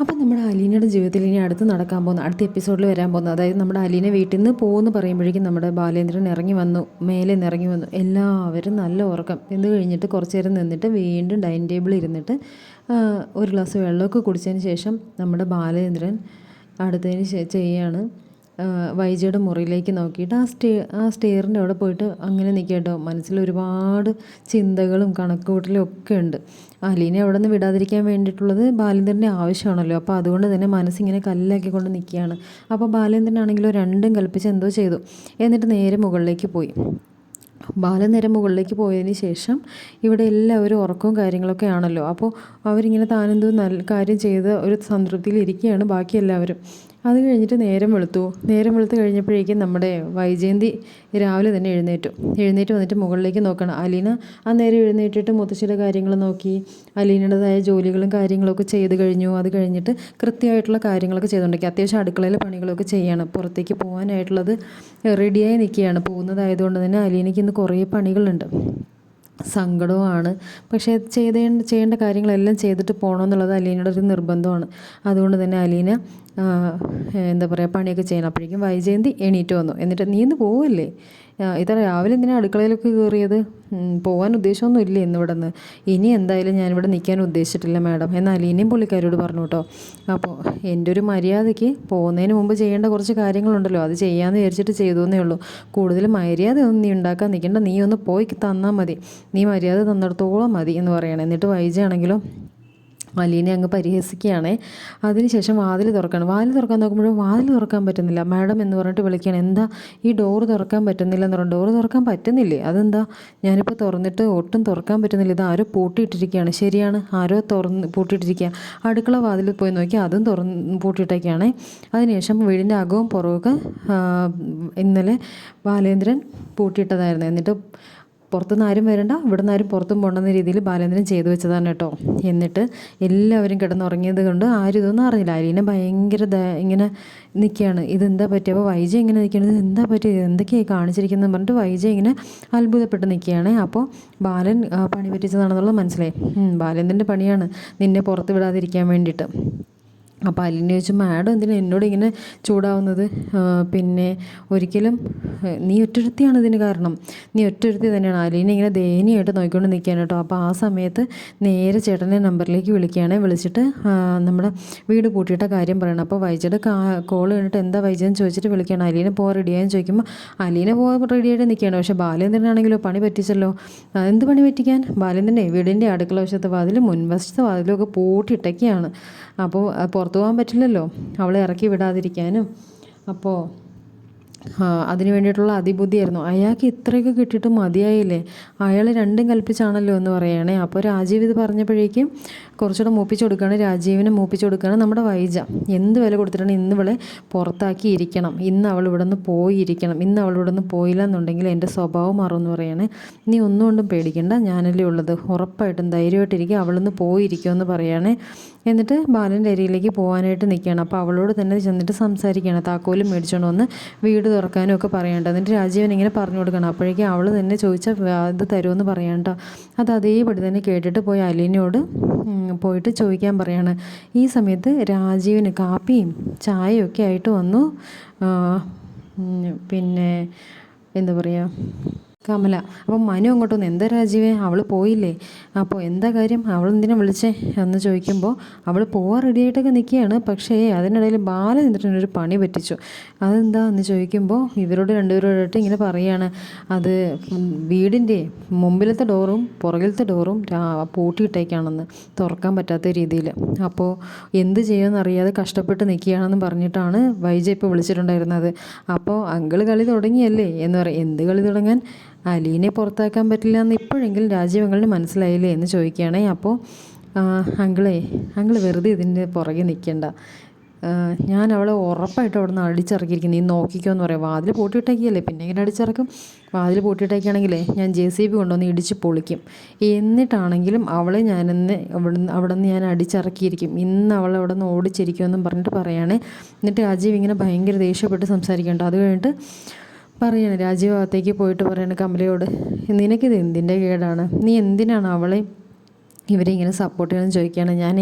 അപ്പം നമ്മുടെ അലീനയുടെ ജീവിതത്തിൽ ഇനി അടുത്ത് നടക്കാൻ പോകുന്ന അടുത്ത എപ്പിസോഡിൽ വരാൻ പോകുന്ന അതായത് നമ്മുടെ അലീന വീട്ടിൽ നിന്ന് പോകുമെന്ന് പറയുമ്പോഴേക്കും നമ്മുടെ ബാലേന്ദ്രൻ ഇറങ്ങി വന്നു മേലെ നിന്ന് ഇറങ്ങി വന്നു. എല്ലാവരും നല്ല ഉറക്കം. ഇത് കഴിഞ്ഞിട്ട് കുറച്ച് നേരം നിന്നിട്ട് വീണ്ടും ഡൈനിങ് ടേബിളിൽ ഇരുന്നിട്ട് ഒരു ഗ്ലാസ് വെള്ളമൊക്കെ കുടിച്ചതിന് ശേഷം നമ്മുടെ ബാലേന്ദ്രൻ അടുത്തതിന് ചെയ്യാണ്. വൈജയുടെ മുറിയിലേക്ക് നോക്കിയിട്ട് ആ സ്റ്റേ ആ സ്റ്റെയറിന്റെ അവിടെ പോയിട്ട് അങ്ങനെ നിൽക്കുക മനസ്സിൽ ഒരുപാട് ചിന്തകളും കണക്കുകൂട്ടലും ഒക്കെ ഉണ്ട്. അലീനെ അവിടെ നിന്ന് വിടാതിരിക്കാൻ വേണ്ടിയിട്ടുള്ളത് ബാലേന്ദ്രന്റെ ആവശ്യമാണല്ലോ. അപ്പോൾ അതുകൊണ്ട് തന്നെ മനസ്സിങ്ങനെ കല്ലാക്കി കൊണ്ട് നിൽക്കുകയാണ്. അപ്പോൾ ബാലേന്ദ്രനാണെങ്കിലോ രണ്ടും കൽപ്പിച്ച് എന്തോ ചെയ്തു. എന്നിട്ട് നേരെ മുകളിലേക്ക് പോയി. ബാലനേരം നേരെ മുകളിലേക്ക് പോയതിന് ശേഷം ഇവിടെ എല്ലാവരും ഉറക്കവും കാര്യങ്ങളൊക്കെ ആണല്ലോ. അപ്പോൾ അവരിങ്ങനെ താനെന്തോ നല്ല കാര്യം ചെയ്ത് ഒരു സംതൃപ്തിയിൽ ഇരിക്കുകയാണ് ബാക്കി എല്ലാവരും. അത് കഴിഞ്ഞിട്ട് നേരം വെളുത്തു. നേരം വെളുത്ത് കഴിഞ്ഞപ്പോഴേക്കും നമ്മുടെ വൈജയന്തി രാവിലെ തന്നെ എഴുന്നേറ്റു. എഴുന്നേറ്റ് വന്നിട്ട് മുകളിലേക്ക് നോക്കണം. അലീന ആ നേരം എഴുന്നേറ്റിട്ട് മുത്തശ്ശിയുടെ കാര്യങ്ങൾ നോക്കി. അലീനയുടേതായ ജോലികളും കാര്യങ്ങളൊക്കെ ചെയ്ത് കഴിഞ്ഞു. അത് കഴിഞ്ഞിട്ട് കൃത്യമായിട്ടുള്ള കാര്യങ്ങളൊക്കെ ചെയ്തുകൊണ്ടിരിക്കുക. അത്യാവശ്യം അടുക്കളയിലെ പണികളൊക്കെ ചെയ്യണം. പുറത്തേക്ക് പോകാനായിട്ടുള്ളത് റെഡിയായി നിൽക്കുകയാണ്. പോകുന്നതായതുകൊണ്ട് തന്നെ അലീനയ്ക്ക് ഇന്ന് കുറേ പണികളുണ്ട്. സങ്കടവുമാണ്. പക്ഷേ ചെയ്തേ ചെയ്യേണ്ട കാര്യങ്ങളെല്ലാം ചെയ്തിട്ട് പോകണമെന്നുള്ളത് അലീനയുടെ ഒരു നിർബന്ധമാണ്. അതുകൊണ്ട് തന്നെ അലീന എന്താ പറയുക പണിയൊക്കെ ചെയ്യണം. അപ്പോഴേക്കും വൈജയന്തി എണീറ്റ് വന്നു. എന്നിട്ട് നീന്ന് പോവല്ലേ? ഇത്ര രാവിലെ എന്തിനാണ് അടുക്കളയിലൊക്കെ കയറിയത്? പോകാൻ ഉദ്ദേശമൊന്നും ഇല്ല ഇന്നിവിടെ നിന്ന് ഇനി എന്തായാലും ഞാനിവിടെ നിൽക്കാൻ ഉദ്ദേശിച്ചിട്ടില്ല മാഡം. എന്നാൽ ഇനിയും പുള്ളിക്കാരോട് പറഞ്ഞു കേട്ടോ. അപ്പോൾ എന്റെ ഒരു മര്യാദയ്ക്ക് പോകുന്നതിന് മുമ്പ് ചെയ്യേണ്ട കുറച്ച് കാര്യങ്ങളുണ്ടല്ലോ. അത് ചെയ്യാമെന്ന് വിചാരിച്ചിട്ട് ചെയ്തു എന്നേ ഉള്ളൂ. കൂടുതൽ മര്യാദ ഒന്നും നീ ഉണ്ടാക്കാൻ നിൽക്കേണ്ട. നീ ഒന്ന് പോയി തന്നാൽ മതി. നീ മര്യാദ തന്നിടത്തോളം മതി എന്ന് പറയണം. എന്നിട്ട് വൈജയാണെങ്കിലോ അലീനെ അങ്ങ് പരിഹസിക്കുകയാണേ. അതിനുശേഷം വാതിൽ തുറക്കണം വാതിൽ തുറക്കാൻ നോക്കുമ്പോഴും വാതിൽ തുറക്കാൻ പറ്റുന്നില്ല. മാഡം എന്ന് പറഞ്ഞിട്ട് വിളിക്കുകയാണ്. എന്താ ഈ ഡോറ് തുറക്കാൻ പറ്റുന്നില്ല എന്ന് പറഞ്ഞു. ഡോറ് തുറക്കാൻ പറ്റുന്നില്ലേ? അതെന്താ? ഞാനിപ്പോൾ തുറന്നിട്ട് ഒട്ടും തുറക്കാൻ പറ്റുന്നില്ല. ഇത് ആരോ പൂട്ടിയിട്ടിരിക്കുകയാണ്. ശരിയാണ്. ആരോ തുറന്ന് പൂട്ടിയിട്ടിരിക്കുക അടുക്കള വാതിൽ പോയി നോക്കി അതും തുറന്ന് പൂട്ടിയിട്ടൊക്കെയാണ് അതിനുശേഷം വീടിന്റെ അകവും പുറവും ഇന്നലെ ബാലേന്ദ്രൻ പൂട്ടിയിട്ടതായിരുന്നു. എന്നിട്ട് പുറത്തുനിന്ന് ആരും വരണ്ട ഇവിടെ നിന്ന് ആരും പുറത്തും പോകണമെന്ന രീതിയിൽ ബാലേന്ദ്രൻ ചെയ്തു വെച്ചതാണ് കേട്ടോ. എന്നിട്ട് എല്ലാവരും കിടന്നുറങ്ങിയത് കൊണ്ട് ആരും ഇതൊന്നും അറിഞ്ഞില്ല. അലീന ഭയങ്കര ഇങ്ങനെ നിൽക്കുകയാണ് ഇതെന്താ പറ്റിയപ്പോൾ വൈജ ഇങ്ങനെ നിൽക്കുന്നത് എന്താ പറ്റിയത് എന്തൊക്കെയായി കാണിച്ചിരിക്കുന്നത് പറഞ്ഞിട്ട് വൈജ ഇങ്ങനെ അത്ഭുതപ്പെട്ട് നിൽക്കുകയാണ് അപ്പോൾ ബാലൻ പണി പറ്റിച്ചതാണെന്നുള്ളത് മനസ്സിലായി. ബാലേന്ദ്രന്റെ പണിയാണ് നിന്നെ പുറത്ത് വിടാതിരിക്കാൻ വേണ്ടിയിട്ട്. അപ്പോൾ അലിനെ ചോദിച്ചു മാഡം എന്തിനാണ് എന്നോട് ഇങ്ങനെ ചൂടാവുന്നത്? പിന്നെ ഒരിക്കലും നീ ഒറ്റൊരുത്തിയാണ് ഇതിന് കാരണം. നീ ഒറ്റൊരുത്തി തന്നെയാണ്. അലീനെ ഇങ്ങനെ ദയനീയമായിട്ട് നോക്കിക്കൊണ്ട് നിൽക്കുകയാണ് കേട്ടോ. അപ്പോൾ ആ സമയത്ത് നേരെ ചേട്ടന്റെ നമ്പറിലേക്ക് വിളിക്കുകയാണ്. വിളിച്ചിട്ട് നമ്മുടെ വീട് പൂട്ടിയിട്ട കാര്യം പറയണം. അപ്പോൾ വൈജയുടെ കോൾ കഴിഞ്ഞിട്ട് എന്താ വൈജയെന്ന് ചോദിച്ചിട്ട് വിളിക്കുകയാണ്. അലീനെ പോകാൻ റെഡിയായെന്ന് ചോദിക്കുമ്പോൾ അലീനെ പോകാൻ റെഡിയായിട്ട് നിൽക്കുകയാണ്. പക്ഷേ ബാലേന്ദ്രനാണെങ്കിലോ പണി പറ്റിച്ചല്ലോ. എന്ത് പണി പറ്റിക്കാൻ? ബാലേന്ദ്രനെ വീടിന്റെ അടുക്കള വശത്തെ വാതിലും മുൻവശത്തെ വാതിലും ഒക്കെ പൂട്ടിയിട്ടൊക്കെയാണ്. അപ്പോൾ പുറത്തു പോകാൻ പറ്റില്ലല്ലോ. അവളെ ഇറക്കി വിടാതിരിക്കാനും. അപ്പോൾ അതിന് വേണ്ടിയിട്ടുള്ള അതിബുദ്ധിയായിരുന്നു. അയാൾക്ക് ഇത്രയൊക്കെ കിട്ടിയിട്ട് മതിയായില്ലേ? അയാൾ രണ്ടും കൽപ്പിച്ചാണല്ലോ എന്ന് പറയുകയാണേ അപ്പോൾ രാജീവ് ഇത് പറഞ്ഞപ്പോഴേക്കും കുറച്ചുകൂടെ മൂപ്പിച്ചു കൊടുക്കുകയാണ്. രാജീവിനെ മൂപ്പിച്ചു കൊടുക്കുകയാണ് നമ്മുടെ വൈജ. എന്ത് വില കൊടുത്തിട്ടാണ് ഇന്ന് ഇവളെ പുറത്താക്കി ഇരിക്കണം? ഇന്ന് അവൾ ഇവിടെ നിന്ന് പോയിരിക്കണം. ഇന്ന് അവൾ ഇവിടെ നിന്ന് പോയില്ല എന്നുണ്ടെങ്കിൽ എന്റെ സ്വഭാവം മാറും എന്ന് പറയുകയാണ് നീ ഒന്നുകൊണ്ടും പേടിക്കണ്ട. ഞാനല്ലേ ഉള്ളത്. ഉറപ്പായിട്ടും ധൈര്യമായിട്ടിരിക്കുക അവളിന്ന് പോയിരിക്കുമെന്ന് പറയുകയാണ് എന്നിട്ട് ബാലന്റെ അരിയിലേക്ക് പോകാനായിട്ട് നിൽക്കുകയാണ്. അപ്പോൾ അവളോട് തന്നെ ചെന്നിട്ട് സംസാരിക്കുകയാണ്. താക്കോലും മേടിച്ചുകൊണ്ട് വന്ന് വീട് തുറക്കാനും ഒക്കെ പറയണ്ട. എന്നിട്ട് രാജീവൻ ഇങ്ങനെ പറഞ്ഞു കൊടുക്കണം. അപ്പോഴേക്കും അവൾ തന്നെ ചോദിച്ചാൽ ഇത് തരുമെന്ന് പറയണ്ട. അത് അതേപടി തന്നെ കേട്ടിട്ട് പോയി അലീനയോട് പോയിട്ട് ചോദിക്കാൻ പറയാണ്. ഈ സമയത്ത് രാജീവിന് കാപ്പിയും ചായയും ഒക്കെ ആയിട്ട് വന്നു. പിന്നെ എന്താ പറയുക കമല അപ്പം മനു അങ്ങോട്ട് വന്നു എന്താ രാജീവേ? അവൾ പോയില്ലേ? അപ്പോൾ എന്താ കാര്യം? അവൾ എന്തിനാ വിളിച്ചേ? എന്ന് ചോദിക്കുമ്പോൾ അവൾ പോവാൻ റെഡിയായിട്ടൊക്കെ നിൽക്കുകയാണ്. പക്ഷേ അതിനിടയിൽ ബാല നിന്നിട്ടൊരു പണി പറ്റിച്ചു. അതെന്താ? എന്ന് ചോദിക്കുമ്പോൾ ഇവരോട് രണ്ടുപേരോടായിട്ട് ഇങ്ങനെ പറയുകയാണ് അത് വീടിന്റെ മുമ്പിലത്തെ ഡോറും പുറകിലത്തെ ഡോറും പൂട്ടിയിട്ടേക്കാണെന്ന്. തുറക്കാൻ പറ്റാത്ത രീതിയിൽ. അപ്പോൾ എന്ത് ചെയ്യുമെന്നറിയാതെ കഷ്ടപ്പെട്ട് നിൽക്കുകയാണെന്ന് പറഞ്ഞിട്ടാണ് വൈജ ഇപ്പോൾ വിളിച്ചിട്ടുണ്ടായിരുന്നത്. അപ്പോൾ അങ്കിൾ കളി തുടങ്ങിയല്ലേ? എന്ന് പറയും. എന്ത് കളി തുടങ്ങാൻ? അലീനെ പുറത്താക്കാൻ പറ്റില്ല എന്ന് ഇപ്പോഴെങ്കിലും രാജീവ് മനസ്സിലായില്ലേ എന്ന് ചോദിക്കുകയാണേ. അപ്പോൾ അങ്കിളേ അങ്കിൾ വെറുതെ ഇതിന്റെ പുറകെ നിൽക്കണ്ട. ഞാൻ അവളെ ഉറപ്പായിട്ട് അവിടെ നിന്ന് അടിച്ചിറക്കിയിരിക്കും. നീ നോക്കിക്കോ എന്ന് പറയാം. വാതിൽ പൂട്ടിയിട്ടേക്കല്ലേ പിന്നെ ഇങ്ങനെ അടിച്ചിറക്കും? വാതിൽ പൂട്ടിയിട്ടേക്കാണെങ്കിലേ ഞാൻ ജെ സി ബി കൊണ്ടുവന്ന് ഇടിച്ച് പൊളിക്കും. എന്നിട്ടാണെങ്കിലും അവളെ ഞാനിന്ന് അവിടെ നിന്ന് അവിടെ നിന്ന് ഞാൻ അടിച്ചിറക്കിയിരിക്കും. ഇന്ന് അവൾ അവിടെ നിന്ന് ഓടിച്ചിരിക്കുമെന്നും പറഞ്ഞിട്ട് പറയുകയാണേ എന്നിട്ട് രാജീവ് ഇങ്ങനെ ഭയങ്കര ദേഷ്യപ്പെട്ട് സംസാരിക്കേണ്ട. അത് കഴിഞ്ഞിട്ട് പറയാണ് രാജീവ് പോയിട്ട് പറയണേ കമലയോട് നിനക്കിത് എന്തിന്റെ കേടാണ്? നീ എന്തിനാണ് അവളെ ഇവരെ ഇങ്ങനെ സപ്പോർട്ട് ചെയ്യണമെന്ന് ചോദിക്കുകയാണ്. ഞാൻ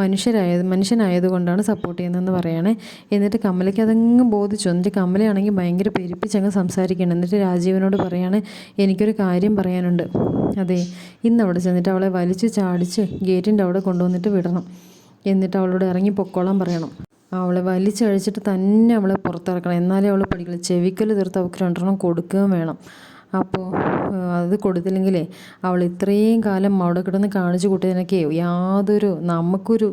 മനുഷ്യരായത് മനുഷ്യനായതുകൊണ്ടാണ് സപ്പോർട്ട് ചെയ്യുന്നതെന്ന് പറയണേ. എന്നിട്ട് കമലയ്ക്ക് അതങ്ങ് ബോധിച്ചു. എന്നിട്ട് കമലയാണെങ്കിൽ ഭയങ്കര പെരുപ്പിച്ചങ്ങ് സംസാരിക്കണം എന്നിട്ട് രാജീവനോട് പറയാണ് എനിക്കൊരു കാര്യം പറയാനുണ്ട്. അതെ ഇന്ന് അവിടെ ചെന്നിട്ട് അവളെ വലിച്ചു ചാടിച്ച് ഗേറ്റിന്റെ അവിടെ കൊണ്ടുവന്നിട്ട് വിടണം. എന്നിട്ട് അവളോട് ഇറങ്ങി പൊക്കോളാൻ പറയണം. അവളെ വലിച്ചഴിച്ചിട്ട് തന്നെ അവളെ പുറത്തിറക്കണം. എന്നാലേ അവൾ പഠിക്കുള്ളൂ. ചെവിക്കൽ തീർത്ത് അവൾക്ക് രണ്ടെണ്ണം കൊടുക്കുകയും വേണം. അപ്പോൾ അത് കൊടുത്തില്ലെങ്കിലേ അവൾ ഇത്രയും കാലം അവിടെ കിടന്ന് കാണിച്ചു കൂട്ടിയതിനൊക്കെ യാതൊരു നമുക്കൊരു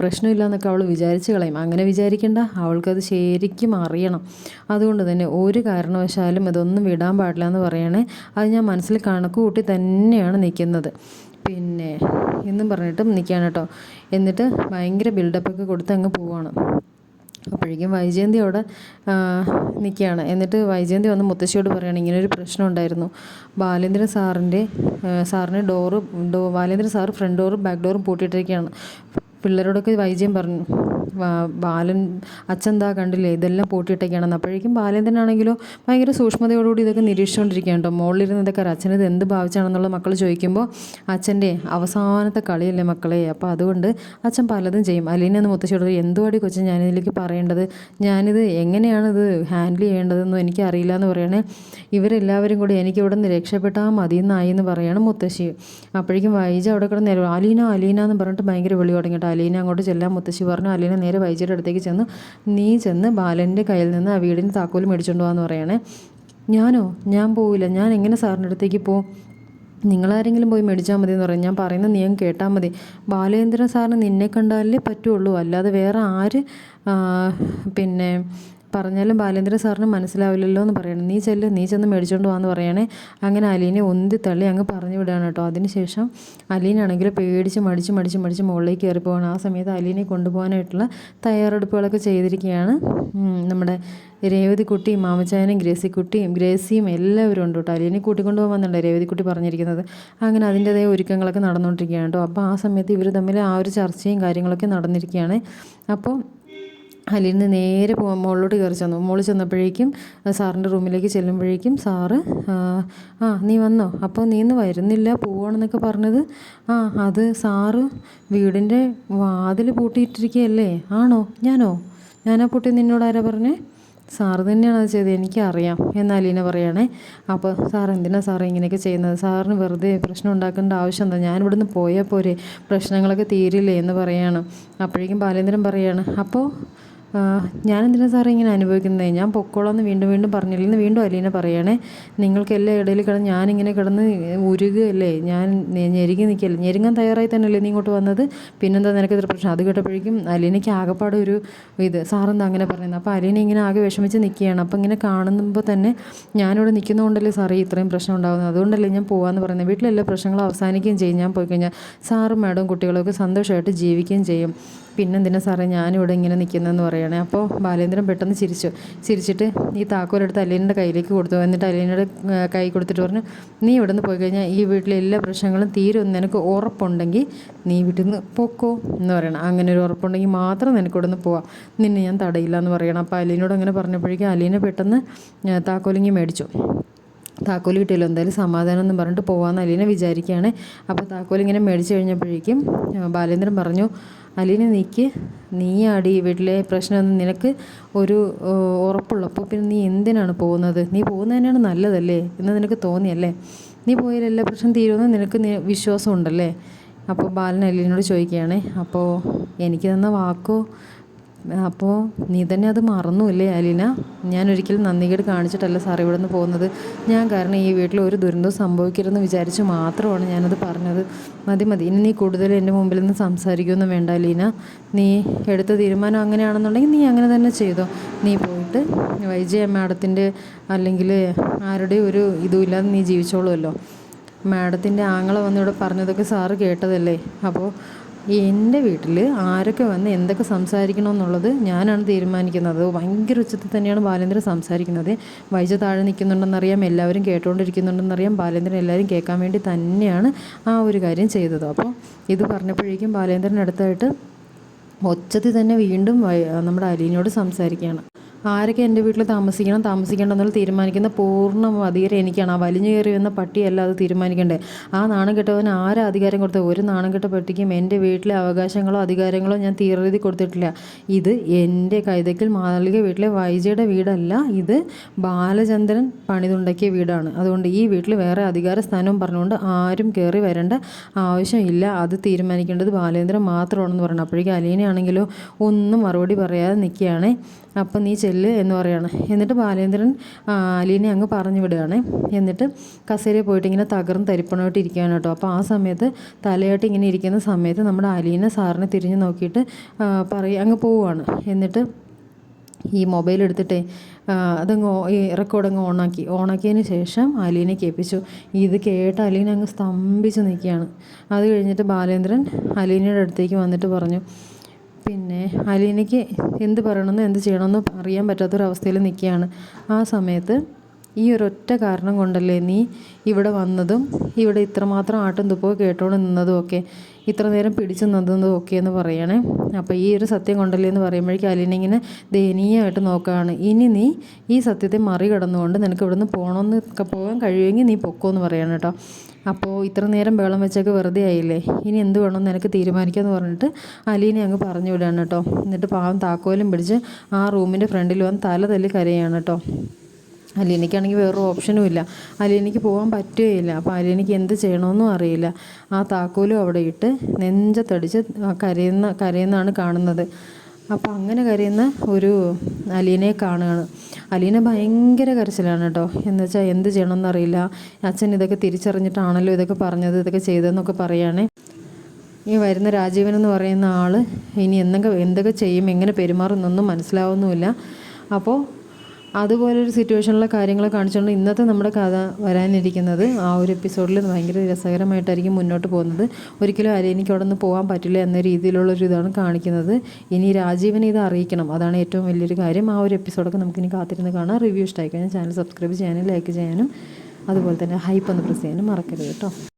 പ്രശ്നമില്ല എന്നൊക്കെ അവൾ വിചാരിച്ച് കളയും. അങ്ങനെ വിചാരിക്കേണ്ട. അവൾക്കത് ശരിക്കും അറിയണം. അതുകൊണ്ട് തന്നെ ഒരു കാരണവശാലും ഇതൊന്നും വിടാൻ പാടില്ല എന്ന് പറയണേ. അത് ഞാൻ മനസ്സിൽ കണക്ക് കൂട്ടി തന്നെയാണ് നിൽക്കുന്നത്. പിന്നെ എന്നും പറഞ്ഞിട്ടും നിൽക്കുകയാണ് കേട്ടോ. എന്നിട്ട് ഭയങ്കര ബിൽഡപ്പൊക്കെ കൊടുത്ത് അങ്ങ് പോവാണ്. അപ്പോഴേക്കും വൈജയന്തി അവിടെ നിൽക്കുകയാണ്. എന്നിട്ട് വൈജയന്തി വന്ന് മുത്തശ്ശിയോട് പറയുകയാണ് ഇങ്ങനൊരു പ്രശ്നം ഉണ്ടായിരുന്നു. ബാലേന്ദ്ര സാറിന്റെ സാറിന് ഡോറ് ഡോ ബാലേന്ദ്ര സാറ് ഫ്രണ്ട് ഡോറും ബാക്ക് ഡോറും പൂട്ടിയിട്ടിരിക്കുകയാണ്. പിള്ളേരോടൊക്കെ വൈജയം പറഞ്ഞു ബാലൻ അച്ഛൻ എന്താ കണ്ടില്ലേ ഇതെല്ലാം പൂട്ടിയിട്ടൊക്കെയാണ് അപ്പോഴേക്കും ബാലൻ തന്നെ ആണെങ്കിലും ഭയങ്കര സൂക്ഷ്മതയോടുകൂടി ഇതൊക്കെ നിരീക്ഷിച്ചുകൊണ്ടിരിക്കുകയാണ് കേട്ടോ. മുകളിലിരുന്ന് ഇതൊക്കെ അച്ഛൻ ഇത് എന്ത് ഭാവിച്ചാണെന്നുള്ള മക്കൾ ചോദിക്കുമ്പോൾ അച്ഛന്റെ അവസാനത്തെ കളിയല്ലേ മക്കളെ? അപ്പോൾ അതുകൊണ്ട് അച്ഛൻ പലതും ചെയ്യും. അലീന എന്ന് മുത്തശ്ശിയോട് എന്തുവാടി കൊച്ചു ഞാനിതിലേക്ക് പറയേണ്ടത്? ഞാനിത് എങ്ങനെയാണിത് ഹാൻഡിൽ ചെയ്യേണ്ടതെന്നും എനിക്ക് അറിയില്ല എന്ന് പറയണേ. ഇവരെല്ലാവരും കൂടി എനിക്ക് ഇവിടെ നിന്ന് രക്ഷപ്പെട്ടാൽ മതി എന്നായി എന്ന് പറയുകയാണ് മുത്തശ്ശി. അപ്പോഴേക്കും വൈജ അവിടെ കിടന്ന് അലീന അലീന എന്ന് പറഞ്ഞിട്ട് ഭയങ്കര വിളി തുടങ്ങിയിട്ട് അലീന അങ്ങോട്ട് ചെല്ലാൻ മുത്തശ്ശി പറഞ്ഞു. അലീന നേരെ വൈദ്യയുടെ അടുത്തേക്ക് ചെന്നു നീ ചെന്ന് ബാലന്റെ കയ്യിൽ നിന്ന് ആ വീടിന് താക്കോൽ മേടിച്ചുകൊണ്ട് പോകാമെന്ന് പറയണേ. ഞാനോ? ഞാൻ പോവില്ല. ഞാൻ എങ്ങനെ സാറിന്റെ അടുത്തേക്ക് പോകും നിങ്ങളാരെങ്കിലും പോയി മേടിച്ചാൽ മതി എന്ന് പറയും. ഞാൻ പറയുന്ന നിയം കേട്ടാൽ മതി. ബാലേന്ദ്രൻ സാറിന് നിന്നെ കണ്ടാലേ പറ്റുള്ളൂ. അല്ലാതെ വേറെ ആര് പിന്നെ പറഞ്ഞാലും ബാലേന്ദ്ര സാറിന് മനസ്സിലാവില്ലല്ലോ എന്ന് പറയണം. നീ ചെല്ല് നീ ചെന്ന് മേടിച്ചുകൊണ്ട് പോകാന്ന് പറയണേ. അങ്ങനെ അലീനെ ഒന്തി തള്ളി അങ്ങ് പറഞ്ഞു വിടുകയാണ് കേട്ടോ. അതിനുശേഷം അലീനാണെങ്കിൽ പേടിച്ച് മടിച്ച് മടിച്ച് മടിച്ച് മുകളിലേക്ക് കയറി പോകണം ആ സമയത്ത് അലീനെ കൊണ്ടുപോകാനായിട്ടുള്ള തയ്യാറെടുപ്പുകളൊക്കെ ചെയ്തിരിക്കുകയാണ്. നമ്മുടെ രേവതിക്കുട്ടിയും മാമച്ചായനും ഗ്രേസിക്കുട്ടിയും ഗ്രേസിയും എല്ലാവരും ഉണ്ട് കേട്ടോ. അലീനെ കൂട്ടിക്കൊണ്ടു പോകാമെന്നുണ്ട് രേവതിക്കുട്ടി പറഞ്ഞിരിക്കുന്നത്. അങ്ങനെ അതിന്റെതായ ഒരുക്കങ്ങളൊക്കെ നടന്നുകൊണ്ടിരിക്കുകയാണ് കേട്ടോ. അപ്പോൾ ആ സമയത്ത് ഇവർ തമ്മിൽ ആ ഒരു ചർച്ചയും കാര്യങ്ങളൊക്കെ നടന്നിരിക്കുകയാണ്. അപ്പോൾ അതിൽ നിന്ന് നേരെ പോകാൻ മുകളിലോട്ട് കയറി ചെന്നു. മുകളിൽ ചെന്നപ്പോഴേക്കും സാറിന്റെ റൂമിലേക്ക് ചെല്ലുമ്പോഴേക്കും സാറ് ആ നീ വന്നോ? അപ്പോൾ നീ ഇന്ന് വരുന്നില്ല പോവാണെന്നൊക്കെ പറഞ്ഞത്. ആ അത് സാറ് വീടിന്റെ വാതിൽ പൂട്ടിയിട്ടിരിക്കുകയല്ലേ? ആണോ? ഞാനോ? ഞാനാ പൂട്ടി നിന്നോട് ആരാ പറഞ്ഞേ? സാറ് തന്നെയാണ് അത് ചെയ്തത് എനിക്കറിയാം എന്ന് അലീന പറയുകയാണേ അപ്പോൾ സാർ എന്തിനാണ് സാർ ഇങ്ങനെയൊക്കെ ചെയ്യുന്നത്? സാറിന് വെറുതെ പ്രശ്നം ഉണ്ടാക്കേണ്ട ആവശ്യം എന്താ? ഞാൻ ഇവിടുന്ന് പോയാൽ പോരെ പ്രശ്നങ്ങളൊക്കെ തീരില്ലേ എന്ന് പറയാണ്. അപ്പോഴേക്കും ബാലേന്ദ്രൻ പറയാണ് അപ്പോൾ ഞാനെന്തിനാ സാറേ ഇങ്ങനെ അനുഭവിക്കുന്നത് ഞാൻ പൊക്കോളാന്ന് വീണ്ടും വീണ്ടും പറഞ്ഞില്ലെന്ന് വീണ്ടും അലീന പറയണേ. നിങ്ങൾക്ക് എല്ലാ ഇടയിൽ കിടന്ന് ഞാനിങ്ങനെ കിടന്ന് ഉരുകയല്ലേ ഞാൻ ഞെരുങ്ങി നിൽക്കല്ലേ ഞെരുങ്ങാൻ തയ്യാറായി തന്നെയല്ലേ നീ ഇങ്ങോട്ട് വന്നത്? പിന്നെന്താ നിനക്ക് ഇത്ര പ്രശ്നം? അത് കേട്ടപ്പോഴേക്കും അലീനയ്ക്ക് ആകെപ്പാടെ ഒരു ഇത് സാറെന്താ അങ്ങനെ പറയുന്നത് അപ്പോൾ അലീന ഇങ്ങനെ ആകെ വിഷമിച്ച് നിൽക്കുകയാണ് അപ്പോൾ ഇങ്ങനെ കാണുമ്പോൾ തന്നെ ഞാനിവിടെ നിൽക്കുന്നതുകൊണ്ടല്ലേ സാറേ ഇത്രയും പ്രശ്നം ഉണ്ടാകുന്നത് അതുകൊണ്ടല്ലേ ഞാൻ പോകാമെന്ന് പറയുന്നത്. വീട്ടിലെല്ലാ പ്രശ്നങ്ങളും അവസാനിക്കുകയും ചെയ്യും. ഞാൻ പോയി കഴിഞ്ഞാൽ സാറും മാഡവും കുട്ടികളൊക്കെ സന്തോഷമായിട്ട് ജീവിക്കുകയും ചെയ്യും. പിന്നെന്തിനാ സാറേ ഞാനിവിടെ ഇങ്ങനെ നിൽക്കുന്നതെന്ന് പറയണേ? അപ്പോൾ ബാലേന്ദ്രൻ പെട്ടെന്ന് ചിരിച്ചു. ചിരിച്ചിട്ട് ഈ താക്കോലെടുത്ത് അലീനയുടെ കയ്യിലേക്ക് കൊടുത്തു? എന്നിട്ട് അലീനയുടെ കൈ കൊടുത്തിട്ട് പറഞ്ഞു നീ ഇവിടെ നിന്ന് പോയി കഴിഞ്ഞാൽ ഈ വീട്ടിലെ എല്ലാ പ്രശ്നങ്ങളും തീരും നിനക്ക് ഉറപ്പുണ്ടെങ്കിൽ നീ വീട്ടിൽ നിന്ന് പൊക്കോ എന്ന് പറയണം. അങ്ങനെ ഒരു ഉറപ്പുണ്ടെങ്കിൽ മാത്രം നിനക്ക് ഇവിടെ നിന്ന് പോവാം. നിന്നെ ഞാൻ തടയില്ല എന്ന് പറയണം. അപ്പോൾ അലീനോട് അങ്ങനെ പറഞ്ഞപ്പോഴേക്കും അലീന പെട്ടെന്ന് താക്കോലിങ്ങി മേടിച്ചു. താക്കോൽ കിട്ടിയല്ലോ എന്തായാലും സമാധാനം എന്ന് പറഞ്ഞിട്ട് പോകാമെന്ന് അലീന വിചാരിക്കുകയാണ്. അപ്പോൾ താക്കോൽ ഇങ്ങനെ മേടിച്ചു കഴിഞ്ഞപ്പോഴേക്കും ബാലേന്ദ്രൻ പറഞ്ഞു അലീന നീക്ക്. നീ ആടി വീട്ടിലെ പ്രശ്നമൊന്നും നിനക്ക് ഒരു ഉറപ്പുള്ളപ്പോൾ പിന്നെ നീ എന്തിനാണ് പോകുന്നത്? നീ പോകുന്നത് തന്നെയാണ് നല്ലതല്ലേ? എന്ന് നിനക്ക് തോന്നിയല്ലേ? നീ പോയാൽ എല്ലാ പ്രശ്നം തീരുമെന്ന് നിനക്ക് വിശ്വാസം ഉണ്ടല്ലേ അപ്പോൾ ബാലൻ അലീനോട് ചോദിക്കുകയാണ്. അപ്പോൾ എനിക്ക് തന്ന വാക്കോ അപ്പോൾ നീ തന്നെ അത് മറന്നു അല്ലേ അലീന? ഞാൻ ഒരിക്കലും നന്ദികേട് കാണിച്ചിട്ടല്ല സാർ ഇവിടെ നിന്ന് പോകുന്നത്. ഞാൻ കാരണം ഈ വീട്ടിൽ ഒരു ദുരന്തവും സംഭവിക്കരുതെന്ന് വിചാരിച്ച് മാത്രമാണ് ഞാനത് പറഞ്ഞത്. മതി മതി. ഇനി നീ കൂടുതൽ എന്റെ മുമ്പിൽ നിന്ന് സംസാരിക്കുമെന്നും വേണ്ട അലീന. നീ എടുത്ത തീരുമാനം അങ്ങനെയാണെന്നുണ്ടെങ്കിൽ നീ അങ്ങനെ തന്നെ ചെയ്തോ. നീ പോയിട്ട് വൈജയ മാഡത്തിന്റെ അല്ലെങ്കിൽ ആരുടെയും ഒരു ഇതുമില്ലാതെ നീ ജീവിച്ചോളുമല്ലോ. മാഡത്തിന്റെ ആങ്ങളെ വന്നിവിടെ പറഞ്ഞതൊക്കെ സാറ് കേട്ടതല്ലേ? അപ്പോൾ എന്റെ വീട്ടിൽ ആരൊക്കെ വന്ന് എന്തൊക്കെ സംസാരിക്കണമെന്നുള്ളത് ഞാനാണ് തീരുമാനിക്കുന്നത്. ഭയങ്കര ഉച്ചത്തിൽ തന്നെയാണ് ബാലേന്ദ്രൻ സംസാരിക്കുന്നത്. വൈജ താഴെ നിൽക്കുന്നുണ്ടെന്നറിയാം എല്ലാവരും കേട്ടുകൊണ്ടിരിക്കുന്നുണ്ടെന്നറിയാം ബാലേന്ദ്രൻ എല്ലാവരും കേൾക്കാൻ വേണ്ടി തന്നെയാണ് ആ ഒരു കാര്യം ചെയ്തത്. അപ്പോൾ ഇത് പറഞ്ഞപ്പോഴേക്കും ബാലേന്ദ്രൻ അടുത്തായിട്ട് ഒച്ചത്തിൽ തന്നെ വീണ്ടും നമ്മുടെ അലീനോട് സംസാരിക്കുകയാണ്. ആരൊക്കെ എന്റെ വീട്ടിൽ താമസിക്കണം താമസിക്കേണ്ടെന്നുള്ള തീരുമാനിക്കുന്ന പൂർണ അധികാരം എനിക്കാണ്. ആ വലിഞ്ഞു കയറി വന്ന പട്ടിയല്ല അത് തീരുമാനിക്കേണ്ടത്. ആ നാണം കെട്ടവന് ആരാ അധികാരം കൊടുത്തത്? ഒരു നാണം കെട്ട പട്ടിക്കും എന്റെ വീട്ടിലെ അവകാശങ്ങളോ അധികാരങ്ങളോ ഞാൻ തീരെഴുതി കൊടുത്തിട്ടില്ല. ഇത് എന്റെ കൈതക്കിൽ മാളിക വീട്ടിലെ വൈജയുടെ വീടല്ല. ഇത് ബാലചന്ദ്രൻ പണിതുണ്ടാക്കിയ വീടാണ്. അതുകൊണ്ട് ഈ വീട്ടിൽ വേറെ അധികാര സ്ഥാനവും പറഞ്ഞുകൊണ്ട് ആരും കയറി വരേണ്ട ആവശ്യമില്ല അത് തീരുമാനിക്കേണ്ടത് ബാലേന്ദ്രൻ മാത്രമാണെന്ന് പറഞ്ഞു. അപ്പോഴേക്കും അലീനയാണെങ്കിലോ ഒന്നും മറുപടി പറയാതെ നിൽക്കുകയാണേ. അപ്പം നീ ചെല്ല് എന്ന് പറയാണ്. എന്നിട്ട് ബാലേന്ദ്രൻ അലീനെ അങ്ങ് പറഞ്ഞു വിടുകയാണ്. എന്നിട്ട് കസേരയിൽ പോയിട്ട് ഇങ്ങനെ തകർന്ന് തരിപ്പണമായിട്ട് ഇരിക്കുകയാണ് കേട്ടോ. അപ്പോൾ ആ സമയത്ത് തലയായിട്ട് ഇങ്ങനെ ഇരിക്കുന്ന സമയത്ത് നമ്മുടെ അലീനെ സാറിനെ തിരിഞ്ഞ് നോക്കിയിട്ട് പറയുക അങ്ങ് പോവുകയാണ്. എന്നിട്ട് ഈ മൊബൈൽ എടുത്തിട്ടേ അതങ്ങ് ഈ റെക്കോർഡ് അങ്ങ് ഓണാക്കി. ഓണാക്കിയതിന് ശേഷം അലീനെ കേൾപ്പിച്ചു. ഇത് കേട്ട് അലീന അങ്ങ് സ്തംഭിച്ച് നിൽക്കുകയാണ്. അത് കഴിഞ്ഞിട്ട് ബാലേന്ദ്രൻ അലീനയുടെ അടുത്തേക്ക് വന്നിട്ട് പറഞ്ഞു പിന്നെ അലീനയ്ക്ക് എന്ത് പറയണമെന്നും എന്ത് ചെയ്യണമെന്നും അറിയാൻ പറ്റാത്തൊരവസ്ഥയിൽ നിൽക്കുകയാണ് ആ സമയത്ത്. ഈ ഒരൊറ്റ കാരണം കൊണ്ടല്ലേ നീ ഇവിടെ വന്നതും ഇവിടെ ഇത്രമാത്രം ആട്ടും തുപ്പോ കേട്ടോണ്ട് നിന്നതും ഒക്കെ ഇത്ര നേരം പിടിച്ചു നിന്നതും ഒക്കെ എന്ന് പറയണേ. അപ്പോൾ ഈ ഒരു സത്യം കൊണ്ടല്ലേ എന്ന് പറയുമ്പോഴേക്കും അലിനെ ഇങ്ങനെ ദയനീയമായിട്ട് നോക്കുകയാണ് ഇനി നീ ഈ സത്യത്തെ മറികടന്നുകൊണ്ട് നിനക്ക് ഇവിടുന്ന് പോകണമെന്ന് പോകാൻ കഴിയുമെങ്കിൽ നീ പൊക്കോ എന്ന് പറയണം കേട്ടോ. അപ്പോൾ ഇത്ര നേരം വെള്ളം വെച്ചൊക്കെ വെറുതെ ആയില്ലേ? ഇനി എന്ത് വേണമെന്ന് എനിക്ക് തീരുമാനിക്കാമെന്ന് പറഞ്ഞിട്ട് അലീനെ അങ്ങ് പറഞ്ഞു വിടുകയാണ് കേട്ടോ. എന്നിട്ട് പാവം താക്കോലും പിടിച്ച് ആ റൂമിന്റെ ഫ്രണ്ടിൽ വന്ന് തല തല്ലി കരയാണ് കേട്ടോ. അലീനയ്ക്കാണെങ്കിൽ വേറൊരു ഓപ്ഷനും ഇല്ല. അലീനയ്ക്ക് പോകാൻ പറ്റുകയില്ല. അപ്പോൾ അലീനയ്ക്ക് എന്ത് ചെയ്യണമെന്നും അറിയില്ല. ആ താക്കോലും അവിടെ ഇട്ട് നെഞ്ചത്തടിച്ച് കരയുന്ന കരയുന്നതാണ് കാണുന്നത്. അപ്പോൾ അങ്ങനെ കരയുന്ന ഒരു അലീനയെ കാണുകയാണ്. അലീന ഭയങ്കര കരച്ചിലാണ് കേട്ടോ. എന്ന് വെച്ചാൽ എന്ത് ചെയ്യണമെന്നറിയില്ല അച്ഛൻ ഇതൊക്കെ തിരിച്ചറിഞ്ഞിട്ടാണല്ലോ ഇതൊക്കെ പറഞ്ഞത് ഇതൊക്കെ ചെയ്തതെന്നൊക്കെ പറയുകയാണേ ഈ വരുന്ന രാജീവൻ എന്ന് പറയുന്ന ആൾ ഇനി എന്തൊക്കെ എന്തൊക്കെ ചെയ്യും എങ്ങനെ പെരുമാറുന്നൊന്നും മനസ്സിലാവുന്നുമില്ല. അപ്പോൾ അതുപോലൊരു സിറ്റുവേഷനിലെ കാര്യങ്ങൾ കാണിച്ചുകൊണ്ട് ഇന്നത്തെ നമ്മുടെ കഥ വരാനിരിക്കുന്നത് ആ ഒരു എപ്പിസോഡിൽ ഭയങ്കര രസകരമായിട്ടായിരിക്കും മുന്നോട്ട് പോകുന്നത്. ഒരിക്കലും അരേനിക്ക് അവിടെ നിന്ന് പോകാൻ പറ്റില്ല എന്ന രീതിയിലുള്ളൊരു ഇതാണ് കാണിക്കുന്നത്. ഇനി രാജീവനെ ഇത് അറിയിക്കണം. അതാണ് ഏറ്റവും വലിയൊരു കാര്യം. ആ ഒരു എപ്പിസോഡൊക്കെ നമുക്കിനി കാത്തിരുന്ന് കാണാം. റിവ്യൂ ഇഷ്ടമായി കഴിഞ്ഞാൽ ചാനൽ സബ്സ്ക്രൈബ് ചെയ്യാനും ലൈക്ക് ചെയ്യാനും. അതുപോലെ തന്നെ ഹൈപ്പ് ഒന്ന് പ്രസ് ചെയ്യാനും മറക്കരുത് കേട്ടോ.